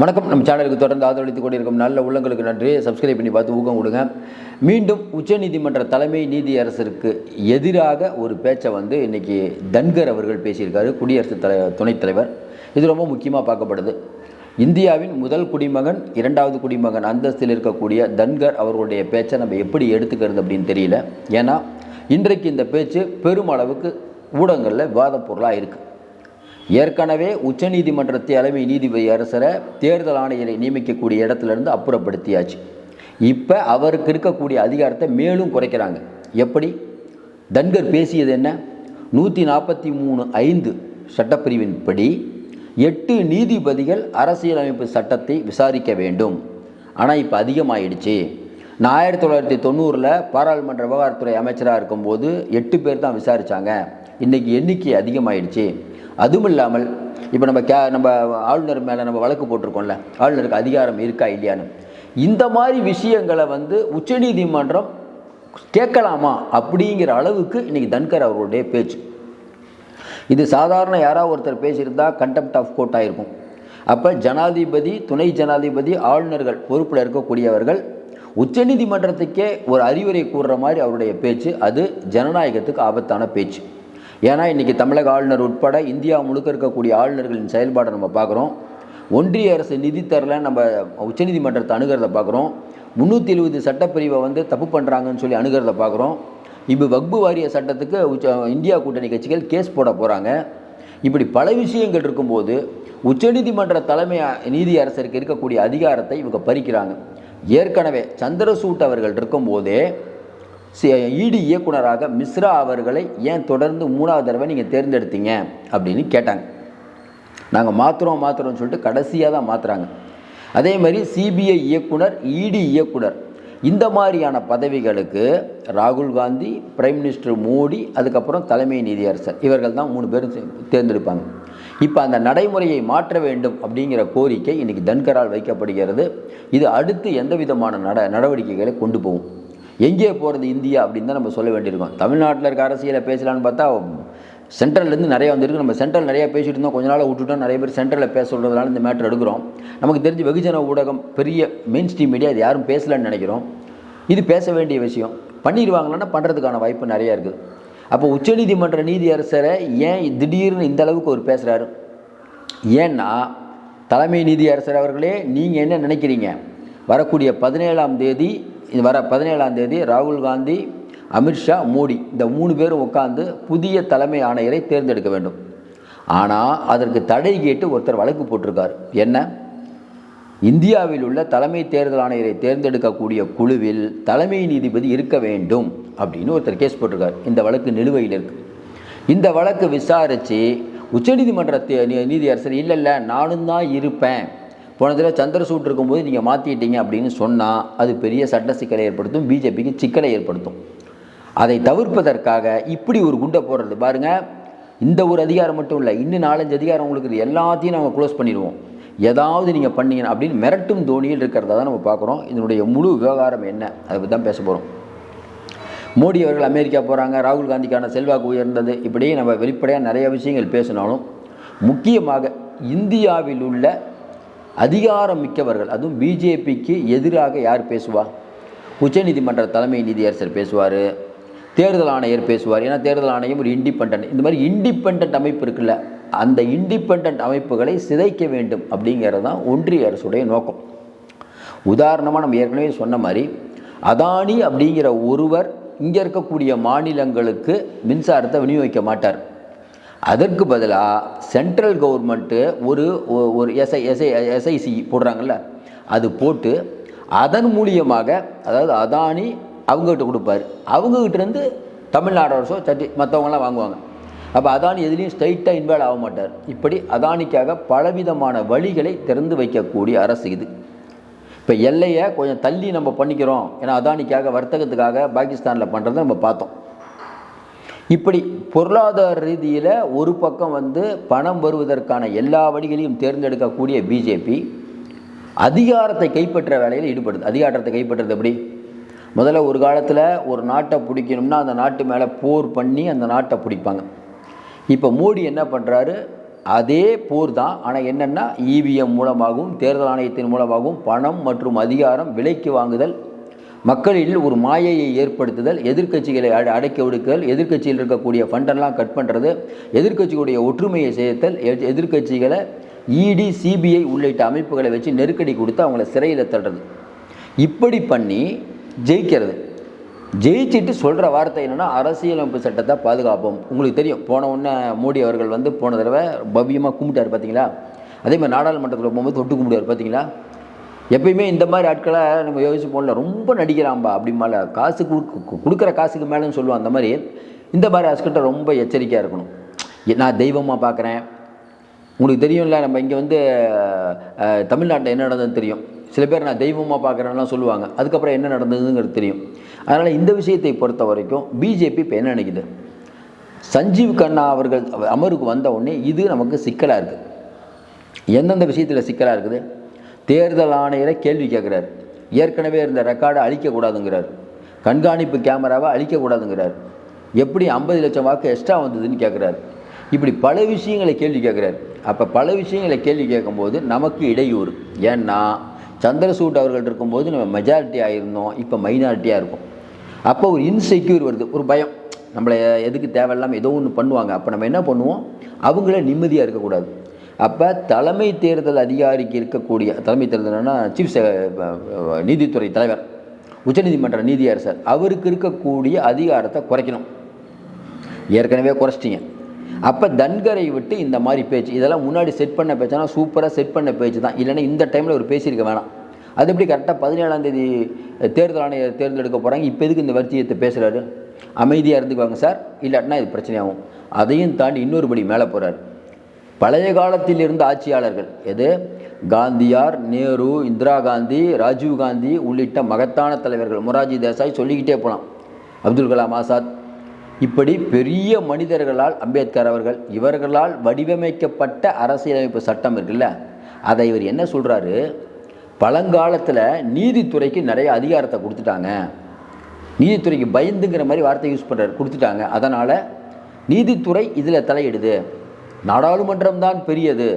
வணக்கம். நம்ம சேனலுக்கு தொடர்ந்து ஆதரவளித்துக் கொண்டிருக்கும் நல்ல உள்ளங்களுக்கு நன்றி. சப்ஸ்கிரைப் பண்ணி பார்த்து ஊக்கம் கொடுங்க. மீண்டும் உச்சநீதிமன்ற தலைமை நீதியரசருக்கு எதிராக ஒரு பேச்சை வந்து இன்னைக்கு தன்கர் அவர்கள் பேசியிருக்காரு. குடியரசுத் தலை துணைத் தலைவர். இது ரொம்ப முக்கியமாக பார்க்கப்படுது. இந்தியாவின் முதல் குடிமகன் இரண்டாவது குடிமகன் அந்தஸ்தில் இருக்கக்கூடிய தன்கர் அவர்களுடைய பேச்சை நம்ம எப்படி எடுத்துக்கிறது அப்படின்னு தெரியல. ஏன்னா இன்றைக்கு இந்த பேச்சு பெருமளவுக்கு ஊடகங்களில் விவாதப் பொருளாக இருக்குது ஏற்கனவே உச்சநீதிமன்ற தலைமை நீதிபதி அரசரை தேர்தல் ஆணையரை நியமிக்கக்கூடிய இடத்துலேருந்து அப்புறப்படுத்தியாச்சு. இப்போ அவருக்கு இருக்கக்கூடிய அதிகாரத்தை மேலும் குறைக்கிறாங்க. எப்படி? தன்கர் பேசியது என்ன? நூற்றி நாற்பத்தி மூணு ஐந்து சட்டப்பிரிவின்படி எட்டு நீதிபதிகள் அரசியலமைப்பு சட்டத்தை விசாரிக்க வேண்டும். ஆனால் இப்போ அதிகமாகிடுச்சு நான் ஆயிரத்தி தொள்ளாயிரத்தி தொண்ணூறில் பாராளுமன்ற விவகாரத்துறை அமைச்சராக இருக்கும்போது எட்டு பேர் தான் விசாரித்தாங்க இன்றைக்கி எண்ணிக்கை அதிகமாயிடுச்சு. அதுவும் இல்லாமல் இப்போ நம்ம கே நம்ம ஆளுநர் மேலே நம்ம வழக்கு போட்டிருக்கோம்ல ஆளுநருக்கு அதிகாரம் இருக்கா இல்லையான்னு. இந்த மாதிரி விஷயங்களை வந்து உச்சநீதிமன்றம் கேட்கலாமா அப்படிங்கிற அளவுக்கு இன்றைக்கி தன்கர் அவர்களுடைய பேச்சு. இது சாதாரண யாராவது ஒருத்தர் பேசியிருந்தா கண்டெம்ட் ஆஃப் கோர்ட் ஆகிருக்கும் அப்போ ஜனாதிபதி துணை ஜனாதிபதி ஆளுநர்கள் பொறுப்பில் இருக்கக்கூடியவர்கள் உச்சநீதிமன்றத்துக்கே ஒரு அறிவுரை கூறுற மாதிரி அவருடைய பேச்சு அது ஜனநாயகத்துக்கு ஆபத்தான பேச்சு. ஏன்னா இன்றைக்கி தமிழக ஆளுநர் உட்பட இந்தியா முழுக்க இருக்கக்கூடிய ஆளுநர்களின் செயல்பாடை நம்ம பார்க்குறோம். ஒன்றிய அரசு நிதி தரல நம்ம உச்சநீதிமன்றத்தை அணுகிறத பார்க்குறோம். முந்நூற்றி எழுபது சட்டப்பிரிவை வந்து தப்பு பண்ணுறாங்கன்னு சொல்லி அணுகிறத பார்க்குறோம். இப்போ வக்பு வாரிய சட்டத்துக்கு உச்ச இந்தியா கூட்டணி கட்சிகள் கேஸ் போட போகிறாங்க இப்படி பல விஷயங்கள் இருக்கும்போது உச்சநீதிமன்ற தலைமை நீதி அரசருக்கு இருக்கக்கூடிய அதிகாரத்தை இவங்க பறிக்கிறாங்க. ஏற்கனவே சந்திரசூட் அவர்கள் இருக்கும்போதே இடி இயக்குனராக மிஸ்ரா அவர்களை ஏன் தொடர்ந்து மூணாவது தடவை நீங்கள் தேர்ந்தெடுத்தீங்க அப்படின்னு கேட்டாங்க. நாங்கள் மாற்றுறோம் மாற்றுறோம்னு சொல்லிட்டு கடைசியாக தான் மாற்றுறாங்க அதே மாதிரி சிபிஐ இயக்குனர் இடி இயக்குனர் இந்த மாதிரியான பதவிகளுக்கு ராகுல் காந்தி பிரைம் மினிஸ்டர் மோடி அதுக்கப்புறம் தலைமை நீதியரசர் இவர்கள் தான் மூணு பேரும் தேர்ந்தெடுப்பாங்க. இப்போ அந்த நடைமுறையை மாற்ற வேண்டும் அப்படிங்கிற கோரிக்கை இன்றைக்கி தன்கரால் வைக்கப்படுகிறது. இது அடுத்து எந்த விதமான நட நடவடிக்கைகளை கொண்டு போகும்? எங்கே போகிறது இந்தியா அப்படின்னு தான் நம்ம சொல்ல வேண்டியிருக்கோம். தமிழ்நாட்டில் இருக்க அரசியலை பேசலான்னு பார்த்தா சென்ட்ரல்லேருந்து நிறைய வந்திருக்கு. நம்ம சென்ட்ரல் நிறையா பேசிட்டு இருந்தோம். கொஞ்ச நாள் விட்டுட்டோம். நிறைய பேர் சென்ட்ரலில் பேச சொல்கிறதுனால இந்த மேட்டர் எடுக்கிறோம். நமக்கு தெரிஞ்சு வெகுஜன ஊடகம் பெரிய மெயின் ஸ்ட்ரீம் மீடியா இது யாரும் பேசலன்னு நினைக்கிறோம். இது பேச வேண்டிய விஷயம். பண்ணிடுவாங்களான்னா பண்ணுறதுக்கான வாய்ப்பு நிறையா இருக்குது. அப்போ உச்சநீதிமன்ற நீதியரசரை ஏன் திடீர்னு இந்த அளவுக்கு அவர் பேசுகிறாரு ஏன்னா தலைமை நீதியரசர் அவர்களே நீங்கள் என்ன நினைக்கிறீங்க? வரக்கூடிய பதினேழாம் தேதி இது வர பதினேழாம் தேதி ராகுல் காந்தி அமித்ஷா மோடி. இந்த மூணு பேரும் உட்காந்து புதிய தலைமை ஆணையரை தேர்ந்தெடுக்க வேண்டும். ஆனால் அதற்கு தடை கேட்டு ஒருத்தர் வழக்கு போட்டிருக்கார். என்ன? இந்தியாவில் உள்ள தலைமை தேர்தல் ஆணையரை தேர்ந்தெடுக்கக்கூடிய குழுவில் தலைமை நீதிபதி இருக்க வேண்டும் அப்படின்னு ஒருத்தர் கேஸ் போட்டிருக்கார். இந்த வழக்கு நிலுவையில் இருக்கு. இந்த வழக்கு விசாரித்து உச்சநீதிமன்ற தே- நீதியரசர் இல்லை இல்லை நானும் தான் இருப்பேன். போன தடவை சந்திரசூட் இருக்கும்போது நீங்கள் மாற்றிட்டீங்க அப்படின்னு சொன்னால் அது பெரிய சட்ட சிக்கலை ஏற்படுத்தும் பிஜேபிக்கு சிக்கலை ஏற்படுத்தும். அதை தவிர்ப்பதற்காக இப்படி ஒரு குண்டை போடுறது. பாருங்க இந்த ஒரு அதிகாரம் மட்டும் இல்லை இன்னும் நாலஞ்சு அதிகாரம் உங்களுக்கு எல்லாத்தையும் நாங்கள் க்ளோஸ் பண்ணிடுவோம். ஏதாவது நீங்கள் பண்ணீங்க அப்படின்னு மிரட்டும் தோணியில் இருக்கிறதா தான் நம்ம பார்க்குறோம். இதனுடைய முழு விவகாரம் என்ன? அதை பற்றி தான் பேச போகிறோம் மோடி அவர்கள் அமெரிக்கா போகிறாங்க ராகுல் காந்திக்கான செல்வாக்கு உயர்ந்தது. இப்படி நம்ம வெளிப்படையாக நிறைய விஷயங்கள் பேசினாலும் முக்கியமாக இந்தியாவில் உள்ள அதிகாரம் மிக்கவர்கள் அதுவும் பிஜேபிக்கு எதிராக யார் பேசுவா? உச்சநீதிமன்ற தலைமை நீதியரசர் பேசுவார் தேர்தல் ஆணையர் பேசுவார். ஏன்னா தேர்தல் ஆணையம் ஒரு இண்டிபெண்ட் இந்த மாதிரி இண்டிபெண்ட் அமைப்பு இருக்குல்ல அந்த இண்டிபெண்ட் அமைப்புகளை சிதைக்க வேண்டும் அப்படிங்கிறது தான் ஒன்றிய அரசுடைய நோக்கம். உதாரணமாக நம்ம ஏற்கனவே சொன்ன மாதிரி அதானி அப்படிங்கிற ஒருவர் இங்கே இருக்கக்கூடிய மாநிலங்களுக்கு மின்சாரத்தை விநியோகிக்க மாட்டார். அதற்கு பதிலாக சென்ட்ரல் கவர்மெண்ட்டு ஒரு ஒரு எஸ்ஐ எஸ்ஐ எஸ்ஐசி போடுறாங்கல்ல அது போட்டு அதன் மூலியமாக அதாவது அதானி அவங்ககிட்ட கொடுப்பாரு. அவங்ககிட்டருந்து தமிழ்நாடு அரசோ சட்டி மற்றவங்களாம் வாங்குவாங்க. அப்போ அதானி எதுலேயும் ஸ்ட்ரைட்டாக இன்வால்வ் ஆக மாட்டார். இப்படி அதானிக்காக பலவிதமான வழிகளை திறந்து வைக்கக்கூடிய அரசு இது. இப்போ எல்லையை கொஞ்சம் தள்ளி நம்ம பண்ணிக்கிறோம். ஏன்னா அதானிக்காக வர்த்தகத்துக்காக பாகிஸ்தானில் பண்ணுறதை நம்ம பார்த்தோம். இப்படி பொருளாதார ரீதியில் ஒரு பக்கம் வந்து பணம் வருவதற்கான எல்லா வழிகளையும் தேர்ந்தெடுக்கக்கூடிய பிஜேபி அதிகாரத்தை கைப்பற்ற வேலையில் ஈடுபடுது. அதிகாரத்தை கைப்பற்றுறது எப்படி? முதல்ல ஒரு காலத்தில் ஒரு நாட்டை பிடிக்கணும்னா அந்த நாட்டு மேலே போர் பண்ணி அந்த நாட்டை பிடிப்பாங்க. இப்போ மோடி என்ன பண்ணுறாரு அதே போர் தான். ஆனால் என்னென்னா இவிஎம் மூலமாகவும் தேர்தல் ஆணையத்தின் மூலமாகவும் பணம் மற்றும் அதிகாரம் விலைக்கு வாங்குதல் மக்களில் ஒரு மாயையை ஏற்படுத்துதல் எதிர்க்கட்சிகளை அட அடைக்க ஒடுக்குதல் எதிர்க்கட்சியில் இருக்கக்கூடிய ஃபண்டெல்லாம் கட் பண்ணுறது எதிர்க்கட்சிகளுடைய ஒற்றுமையை சேர்த்தல் எதிர்க்கட்சிகளை இடி சிபிஐ உள்ளிட்ட அமைப்புகளை வச்சு நெருக்கடி கொடுத்து அவங்கள சிறையில் தள்ளுறது. இப்படி பண்ணி ஜெயிக்கிறது. ஜெயிச்சிட்டு சொல்கிற வார்த்தை என்னென்னா அரசியலமைப்பு சட்டத்தை பாதுகாப்போம். உங்களுக்கு தெரியும் போன உடனே மோடி அவர்கள் வந்து போன தடவை பவ்யமாக கும்பிட்டார் பார்த்தீங்களா அதே மாதிரி நாடாளுமன்றத்தில் போகும்போது தொட்டு கும்பிடுவார் பார்த்தீங்களா எப்பயுமே இந்த மாதிரி ஆட்களை நம்ம யோசிச்சு போடல. ரொம்ப நடிக்கிறான்பா அப்படிமால காசு கொடுக்குற காசுக்கு மேலேன்னு சொல்லுவோம் அந்த மாதிரி. இந்த மாதிரி ஆட்கிட்ட ரொம்ப எச்சரிக்கையாக இருக்கணும். நான் தெய்வமாக பார்க்குறேன் உங்களுக்கு தெரியும்ல நம்ம இங்கே வந்து தமிழ்நாட்டில் என்ன நடந்ததுன்னு தெரியும். சில பேர் நான் தெய்வமாக பார்க்குறேன்லாம் சொல்லுவாங்க. அதுக்கப்புறம் என்ன நடந்ததுங்கிறது தெரியும். அதனால் இந்த விஷயத்தை பொறுத்த வரைக்கும் பிஜேபி இப்போ என்ன நினைக்குது? சஞ்சீவ் கண்ணா அவர்கள் அமருக்கு வந்த உடனே இது நமக்கு சிக்கலாக இருக்குது எந்தெந்த விஷயத்தில் சிக்கலாக இருக்குது? தேர்தல் ஆணையரை கேள்வி கேட்குறாரு. ஏற்கனவே இருந்த ரெக்கார்டை அழிக்கக்கூடாதுங்கிறார். கண்காணிப்பு கேமராவை அழிக்கக்கூடாதுங்கிறார். எப்படி ஐம்பது லட்சம் வாக்கு எக்ஸ்ட்ரா வந்ததுன்னு கேட்குறாரு. இப்படி பல விஷயங்களை கேள்வி கேட்குறாரு. அப்போ பல விஷயங்களை கேள்வி கேட்கும்போது நமக்கு இடையூறு. ஏன்னா சந்திரசூட் அவர்கள் இருக்கும்போது நம்ம மெஜாரிட்டி ஆகியிருந்தோம் இப்போ மைனாரிட்டியாக இருக்கும். அப்போ ஒரு இன்செக்யூர் வருது. ஒரு பயம். நம்மளை எதுக்கு தேவையில்லாமல் ஏதோ ஒன்று பண்ணுவாங்க. அப்போ நம்ம என்ன பண்ணுவோம்? அவங்கள நிம்மதியாக இருக்கக்கூடாது. அப்போ தலைமை தேர்தல் அதிகாரிக்கு இருக்கக்கூடிய தலைமை தேர்தல்னா சீஃப் நீதித்துறை தலைவர் உச்சநீதிமன்ற நீதியரசர். அவருக்கு இருக்கக்கூடிய அதிகாரத்தை குறைக்கணும். ஏற்கனவே குறைச்சிட்டிங்க. அப்போ தன்கரை விட்டு இந்த மாதிரி பேச்சு இதெல்லாம் முன்னாடி செட் பண்ண பேச்சுனா சூப்பராக செட் பண்ண பேச்சு தான். இல்லைன்னா இந்த டைமில் ஒரு பேசியிருக்க வேணாம். அது எப்படி கரெக்டாக பதினேழாம் தேதி தேர்தல் ஆணையர் தேர்ந்தெடுக்க போகிறாங்க இப்போ எதுக்கு இந்த வரிசையத்தை பேசுகிறாரு அமைதியாக இருந்துக்குவாங்க சார். இல்லாட்டினா இது பிரச்சனையாகும். அதையும் தாண்டி இன்னொரு படி மேலே போகிறார் பழைய காலத்தில் இருந்த ஆட்சியாளர்கள் எது? காந்தியார் நேரு இந்திரா காந்தி ராஜீவ் காந்தி உள்ளிட்ட மகத்தான தலைவர்கள். மொராஜி தேசாய் சொல்லிக்கிட்டே போகலாம் அப்துல் கலாம் ஆசாத். இப்படி பெரிய மனிதர்களால் அம்பேத்கர் அவர்கள் இவர்களால் வடிவமைக்கப்பட்ட அரசியலமைப்பு சட்டம் இருக்குல்ல அதை இவர் என்ன சொல்கிறாரு பழங்காலத்தில் நீதித்துறைக்கு நிறைய அதிகாரத்தை கொடுத்துட்டாங்க. நீதித்துறைக்கு பயந்துங்கிற மாதிரி வார்த்தை யூஸ் பண்ணுறாரு கொடுத்துட்டாங்க. அதனால் நீதித்துறை இதில் தலையிடுது. நாடாளுமன்றம் தான் பெரியது.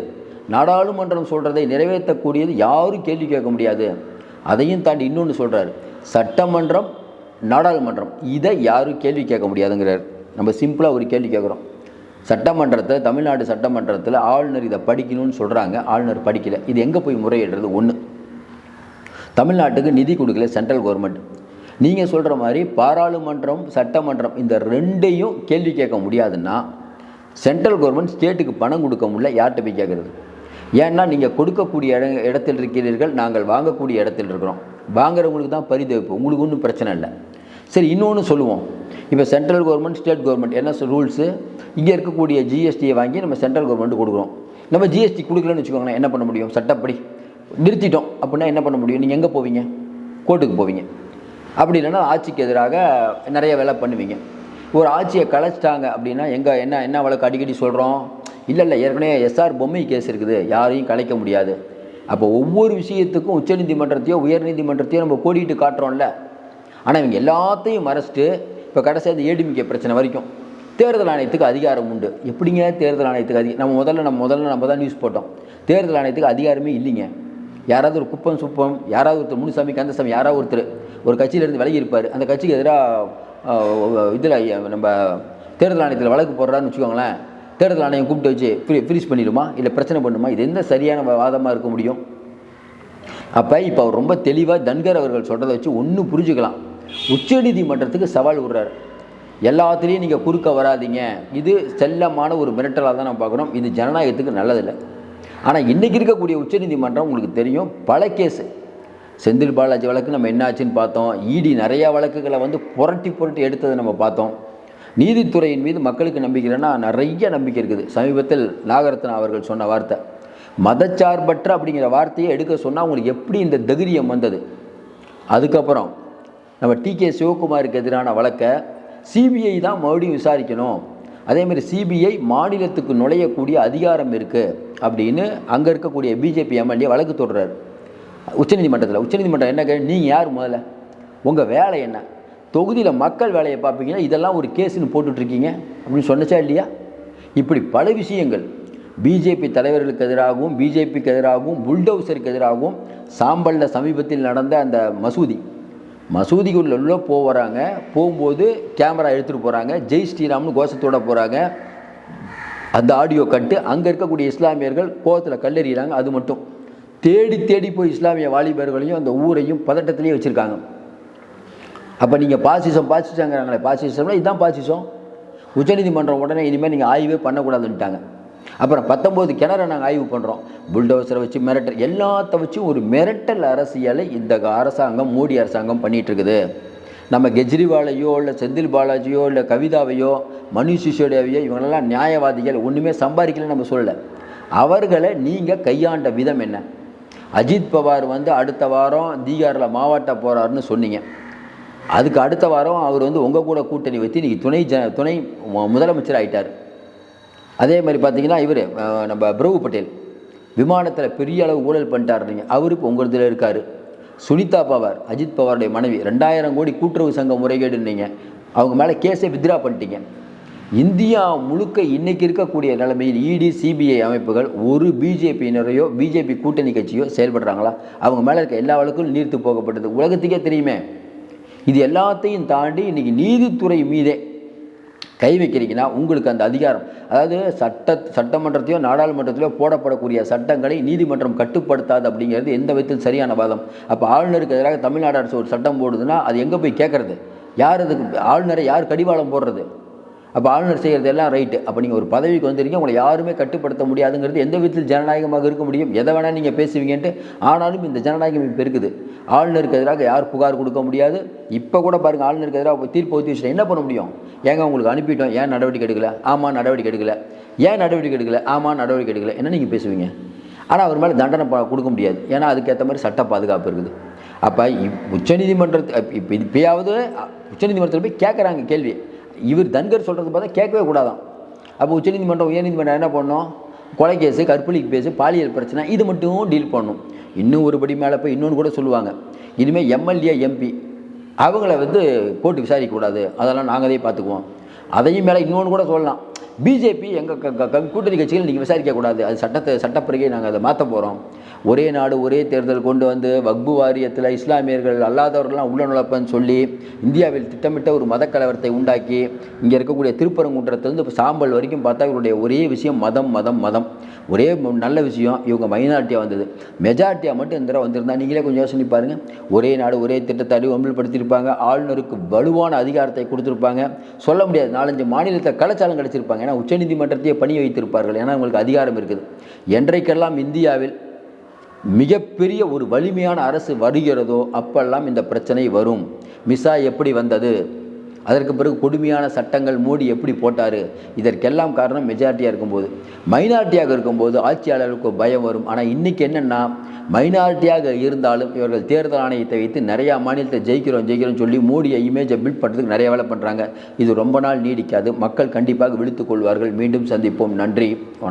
நாடாளுமன்றம் சொல்கிறதை நிறைவேற்றக்கூடியது யாரும் கேள்வி கேட்க முடியாது. அதையும் தாண்டி இன்னொன்று சொல்கிறார் சட்டமன்றம் நாடாளுமன்றம். இதை யாரும் கேள்வி கேட்க முடியாதுங்கிறார். நம்ம சிம்பிளாக ஒரு கேள்வி கேட்குறோம். சட்டமன்றத்தில் தமிழ்நாடு சட்டமன்றத்தில் ஆளுநர் இதை படிக்கணும்னு சொல்கிறாங்க ஆளுநர் படிக்கலை. இது எங்கே போய் முறையிடுறது? ஒன்று தமிழ்நாட்டுக்கு நிதி கொடுக்கல சென்ட்ரல் கவர்மெண்ட் நீங்கள் சொல்கிற மாதிரி பாராளுமன்றம் சட்டமன்றம் இந்த ரெண்டையும் கேள்வி கேட்க முடியாதுன்னா சென்ட்ரல் கவர்மெண்ட் ஸ்டேட்டுக்கு பணம் கொடுக்க முடியல யார்கிட்ட போய் கேட்குறது ஏன்னா நீங்கள் கொடுக்கக்கூடிய இட இடத்தில் இருக்கிறீர்கள் நாங்கள் வாங்கக்கூடிய இடத்தில் இருக்கிறோம். வாங்குறவங்களுக்கு தான் பரிதவிப்பு உங்களுக்கு ஒன்றும் பிரச்சனை இல்லை. சரி இன்னொன்று சொல்லுவோம். இப்போ சென்ட்ரல் கவர்மெண்ட் ஸ்டேட் கவர்மெண்ட் என்ன ரூல்ஸு இங்கே இருக்கக்கூடிய ஜிஎஸ்டியை வாங்கி நம்ம சென்ட்ரல் கவர்மெண்ட் கொடுக்குறோம். நம்ம ஜிஎஸ்டி கொடுக்கலன்னு வச்சுக்கோங்களேன் என்ன பண்ண முடியும்? சட்டப்படி நிறுத்திட்டோம். அப்படின்னா என்ன பண்ண முடியும்? நீங்கள் எங்கே போவீங்க? கோர்ட்டுக்கு போவீங்க. அப்படி இல்லைன்னா ஆட்சிக்கு எதிராக நிறைய வேலை பண்ணுவீங்க. ஒரு ஆட்சியை கலைச்சிட்டாங்க அப்படின்னா எங்கே என்ன என்ன வழக்கு அடிக்கடி சொல்கிறோம் இல்லை இல்லை ஏற்கனவே எஸ்ஆர் பொம்மை கேஸ் இருக்குது. யாரையும் கலைக்க முடியாது. அப்போ ஒவ்வொரு விஷயத்துக்கும் உச்சநீதிமன்றத்தையோ உயர்நீதிமன்றத்தையோ நம்ம கோடிட்டு காட்டுறோம்ல. ஆனால் இவங்க எல்லாத்தையும் மறைச்சிட்டு இப்போ கடைசியாக ஏடிமிக்க பிரச்சனை வரைக்கும் தேர்தல் ஆணையத்துக்கு அதிகாரம் உண்டு. எப்படிங்க தேர்தல் ஆணையத்துக்கு அதிக நம்ம முதல்ல நம்ம முதல்ல நம்ம தான் நியூஸ் போட்டோம். தேர்தல் ஆணையத்துக்கு அதிகாரமே இல்லைங்க. யாராவது ஒரு குப்பம் சுப்பம் யாராவது ஒருத்தர் முனுசாமி கந்தசாமி யாராவது ஒருத்தர் ஒரு கட்சியிலேருந்து விலகி இருப்பார் அந்த கட்சிக்கு எதிராக இதில் நம்ம தேர்தல் ஆணையத்தில் வழக்கு போடுறான்னு வச்சுக்கோங்களேன். தேர்தல் ஆணையம் கூப்பிட்டு வச்சு ஃப்ரீ ஃப்ரீஸ் பண்ணிடுமா? இல்லை பிரச்சனை பண்ணுமா? இது எந்த சரியான வாதமாக இருக்க முடியும்? அப்போ இப்போ அவர் ரொம்ப தெளிவாக தன்கர் அவர்கள் சொல்கிறத வச்சு ஒன்று புரிஞ்சுக்கலாம். உச்சநீதிமன்றத்துக்கு சவால் விடுறாரு. எல்லாத்துலேயும் நீங்கள் குறுக்க வராதீங்க. இது செல்லமான ஒரு மிரட்டலாக தான் நம்ம பார்க்குறோம் இது ஜனநாயகத்துக்கு நல்லதில்லை. ஆனால் இன்றைக்கி இருக்கக்கூடிய உச்சநீதிமன்றம் உங்களுக்கு தெரியும். பல கேஸு செந்தில் பாலாஜி வழக்கு நம்ம என்னாச்சுன்னு பார்த்தோம். இடி நிறையா வழக்குகளை வந்து புரட்டி புரட்டி எடுத்ததை நம்ம பார்த்தோம். நீதித்துறையின் மீது மக்களுக்கு நம்பிக்கை இல்லைன்னா நிறைய நம்பிக்கை இருக்குது. சமீபத்தில் நாகரத்னா அவர்கள் சொன்ன வார்த்தை. மதச்சார்பற்ற அப்படிங்கிற வார்த்தையை எடுக்க சொன்னால் அவங்களுக்கு எப்படி இந்த தைரியம் வந்தது? அதுக்கப்புறம் நம்ம டி கே சிவகுமாருக்கு எதிரான வழக்கை சிபிஐ தான் மறுபடியும் விசாரிக்கணும். அதேமாதிரி சிபிஐ மாநிலத்துக்கு நுழையக்கூடிய அதிகாரம் இருக்குது அப்படின்னு அங்கே இருக்கக்கூடிய பிஜேபி எம்எல்ஏ வழக்கு தொடர்றாரு உச்சநீதிமன்றத்தில் உச்சநீதிமன்றம் என்ன நீங்கள் யார் முதல்ல? உங்கள் வேலை என்ன? தொகுதியில் மக்கள் வேலையை பார்ப்பீங்கன்னா இதெல்லாம் ஒரு கேஸுன்னு போட்டுட்ருக்கீங்க அப்படின்னு சொன்னச்சா இல்லையா? இப்படி பல விஷயங்கள். பிஜேபி தலைவர்களுக்கு எதிராகவும் பிஜேபிக்கு எதிராகவும் புல்டோசருக்கு எதிராகவும் சாம்பலில் சமீபத்தில் நடந்த அந்த மசூதி. மசூதிக்குள்ள உள்ள போகிறாங்க போகும்போது கேமரா எடுத்துகிட்டு போகிறாங்க ஜெய் ஸ்ரீராம்னு கோஷத்தோட போகிறாங்க அந்த ஆடியோ கட்டு அங்கே இருக்கக்கூடிய இஸ்லாமியர்கள் கோவத்தில் கல்லெறிகிறாங்க அது மட்டும். தேடி தேடி போய் இஸ்லாமிய வாலிபர்களையும் அந்த ஊரையும் பதட்டத்திலேயே வச்சுருக்காங்க. அப்போ நீங்கள் பாசிசம் பாசிசங்கிறாங்களே பாசிசம்னா இதுதான் பாசிசம். உச்சநீதிமன்றம் உடனே இனிமேல் நீங்கள் ஆய்வே பண்ணக்கூடாதுன்ட்டாங்க அப்புறம் பத்தொம்போது கிணற நாங்கள் ஆய்வு பண்ணுறோம் புல்டோசரை வச்சு மிரட்டல் எல்லாத்த வச்சும் ஒரு மிரட்டல் அரசியலை இந்த அரசாங்கம் மோடி அரசாங்கம் பண்ணிகிட்ருக்குது நம்ம கெஜ்ரிவாலையோ இல்லை செந்தில் பாலாஜியோ இல்லை கவிதாவையோ மனு சிசோடியாவையோ இவங்களெல்லாம் நியாயவாதிகள் ஒன்றுமே சம்பாதிக்கலன்னு நம்ம சொல்லலை. அவர்களை நீங்கள் கையாண்ட விதம் என்ன? அஜித் பவார் வந்து அடுத்த வாரம் தீகாரில் மாவட்ட போகிறாருன்னு சொன்னீங்க. அதுக்கு அடுத்த வாரம் அவர் வந்து உங்கள் கூட கூட்டணி வச்சு இன்றைக்கி துணை ஜ துணை மு- முதலமைச்சர் ஆயிட்டார். அதே மாதிரி பார்த்தீங்கன்னா இவர் நம்ம பிரபு பட்டேல். விமானத்தில் பெரிய அளவு ஊழல் பண்ணிட்டாருங்க அவர் இப்போ உங்கள் இதில் இருக்கார். சுனிதா பவார் அஜித் பவாருடைய மனைவி. ரெண்டாயிரம் கோடி கூட்டுறவு சங்க முறைகேடுன்னீங்க அவங்க மேலே கேஸை வித்ரா பண்ணிட்டீங்க. இந்தியா முழுக்க இன்னைக்கு இருக்கக்கூடிய நிலைமையில் இடி சிபிஐ அமைப்புகள் ஒரு பிஜேபியினரையோ பிஜேபி கூட்டணி கட்சியோ செயல்படுறாங்களா? அவங்க மேலே இருக்க எல்லா வழக்கும் நீர்த்து போகப்பட்டது. உலகத்துக்கே தெரியுமே. இது எல்லாத்தையும் தாண்டி இன்றைக்கி நீதித்துறை மீதே கை வைக்கிறீங்கன்னா உங்களுக்கு அந்த அதிகாரம். அதாவது சட்ட சட்டமன்றத்தையோ நாடாளுமன்றத்திலோ போடப்படக்கூடிய சட்டங்களை நீதிமன்றம் கட்டுப்படுத்தாது அப்படிங்கிறது எந்த விதத்தில் சரியான வாதம். அப்போ ஆளுநருக்கு எதிராக தமிழ்நாடு அரசு ஒரு சட்டம் போடுதுன்னா அது எங்கே போய் கேட்குறது யார் அதுக்கு ஆளுநரை யார் கடிவாளம் போடுறது? அப்போ ஆளுநர் செய்கிறது எல்லாம் ரைட்டு அப்போ நீங்கள் ஒரு பதவிக்கு வந்திருக்கீங்க உங்களை யாருமே கட்டுப்படுத்த முடியாதுங்கிறது எந்த விதத்தில் ஜனநாயகமாக இருக்க முடியும்? எதை வேணால் நீங்கள் பேசுவீங்கன்ட்டு ஆனாலும் இந்த ஜனநாயகம் இப்போ இருக்குது. ஆளுநருக்கு எதிராக யார் புகார் கொடுக்க முடியாது? இப்போ கூட பாருங்கள் ஆளுநருக்கு எதிராக தீர்ப்பு ஒத்தி வச்சுட்டு என்ன பண்ண முடியும்? ஏங்க உங்களுக்கு அனுப்பிட்டோம் ஏன் நடவடிக்கை எடுக்கல? ஆமாம் நடவடிக்கை எடுக்கல. ஏன் நடவடிக்கை எடுக்கல? ஆமாம் நடவடிக்கை எடுக்கல. என்ன நீங்கள் பேசுவீங்க? ஆனால் அவர் மேலே தண்டனை கொடுக்க முடியாது. ஏன்னா அதுக்கேற்ற மாதிரி சட்ட பாதுகாப்பு இருக்குது. அப்போ உச்சநீதிமன்றத்து இப்போ இப்பயாவது உச்சநீதிமன்றத்தில் போய் கேட்குறாங்க கேள்வி. இவர் தன்கர் சொல்கிறது பார்த்தா கேட்கவே கூடாதான். அப்போ உச்சநீதிமன்றம் உயர்நீதிமன்றம் என்ன பண்ணணும் கொலை கேஸு கற்பழிக்கு பேசு பாலியல் பிரச்சனை இது மட்டும் டீல் பண்ணும். இன்னும் ஒருபடி மேலே போய் இன்னொன்று கூட சொல்லுவாங்க. இனிமேல் எம்எல்ஏ எம்பி அவங்கள வந்து போட்டு விசாரிக்கக்கூடாது. அதெல்லாம் நாங்களே பார்த்துக்குவோம். அதையும் மேலே இன்னொன்று கூட சொல்லலாம். பிஜேபி எங்கள் கூட்டணி கட்சிகள் நீங்கள் விசாரிக்கக்கூடாது. அது சட்டத்தை சட்டப்பிறகே நாங்கள் அதை மாற்ற போகிறோம் ஒரே நாடு ஒரே தேர்தல் கொண்டு வந்து வக்பு வாரியத்தில் இஸ்லாமியர்கள் அல்லாதவர்கள்லாம் உள்ள நுழைப்பன்னு சொல்லி இந்தியாவில் திட்டமிட்ட ஒரு மதக்கலவரத்தை உண்டாக்கி இங்கே இருக்கக்கூடிய திருப்பரங்குன்றத்துலேருந்து இப்போ சாம்பல் வரைக்கும் பார்த்தா இவருடைய ஒரே விஷயம் மதம் மதம் மதம். ஒரே நல்ல விஷயம் இவங்க மைனாரிட்டியாக வந்தது. மெஜாரிட்டியாக மட்டும் இந்த தடவை வந்திருந்தா நீங்களே கொஞ்சம் யோசனை பாருங்கள் ஒரே நாடு ஒரே திட்டத்தை அடி அமல்படுத்தியிருப்பாங்க. ஆளுநருக்கு வலுவான அதிகாரத்தை கொடுத்துருப்பாங்க. சொல்ல முடியாது. நாலஞ்சு மாநிலத்தை கலாச்சாரம் கிடச்சிருப்பாங்க. ஏன்னா உச்சநீதிமன்றத்தையே பணி வைத்திருப்பார்கள் ஏன்னா உங்களுக்கு அதிகாரம் இருக்குது. என்றைக்கெல்லாம் இந்தியாவில் மிகப்பெரிய ஒரு வலிமையான அரசு வருகிறதோ அப்பெல்லாம் இந்த பிரச்சனை வரும். மிசா எப்படி வந்தது? அதற்கு பிறகு கொடுமையான சட்டங்கள் மோடி எப்படி போட்டார்? இதற்கெல்லாம் காரணம் மெஜாரிட்டியாக இருக்கும்போது. மைனாரிட்டியாக இருக்கும்போது ஆட்சியாளர்களுக்கு பயம் வரும். ஆனால் இன்றைக்கி என்னென்னா மைனாரிட்டியாக இருந்தாலும் இவர்கள் தேர்தல் ஆணையத்தை வைத்து நிறையா மாநிலத்தை ஜெயிக்கிறோம் ஜெயிக்கிறோம் சொல்லி மோடியை இமேஜை பில்ட் பண்ணுறதுக்கு நிறைய வேலை பண்ணுறாங்க இது ரொம்ப நாள் நீடிக்காது. மக்கள் கண்டிப்பாக விழித்துக் கொள்வார்கள். மீண்டும் சந்திப்போம். நன்றி. வணக்கம்.